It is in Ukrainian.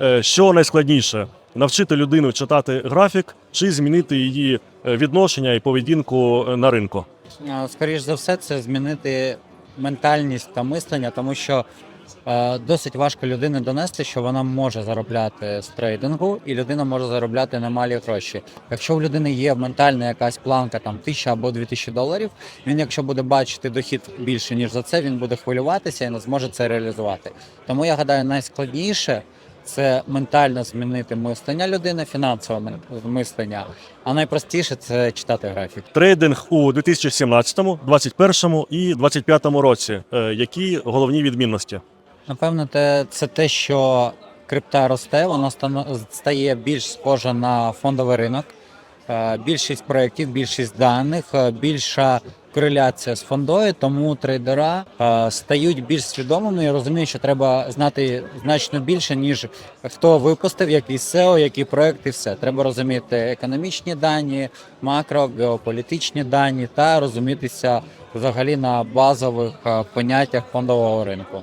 Е, Що найскладніше? Навчити людину читати графік чи змінити її е, відношення і поведінку е, на ринку? Е, Скоріш за все, це змінити ментальність та мислення, тому що досить важко людини донести, що вона може заробляти з трейдингу, і людина може заробляти немалі гроші. Якщо в людини є ментальна якась планка, там тисяча або дві тисячі доларів, він, якщо буде бачити дохід більше ніж за це, він буде хвилюватися і не зможе це реалізувати. Тому я гадаю, найскладніше. Це ментально змінити мислення людини, фінансове мислення, а найпростіше це читати графік. Трейдинг у 2017, 2021 і 2025 році. Е, Які головні відмінності? Напевно, це те, що крипта росте, вона стає більш схожа на фондовий ринок. Е, Більшість проєктів, більшість даних, е, більша кореляція з фондою, тому трейдера е, стають більш свідомими і розуміють, що треба знати значно більше, ніж хто випустив, який SEO, який проект і все. Треба розуміти економічні дані, макро, геополітичні дані та розумітися взагалі на базових поняттях фондового ринку.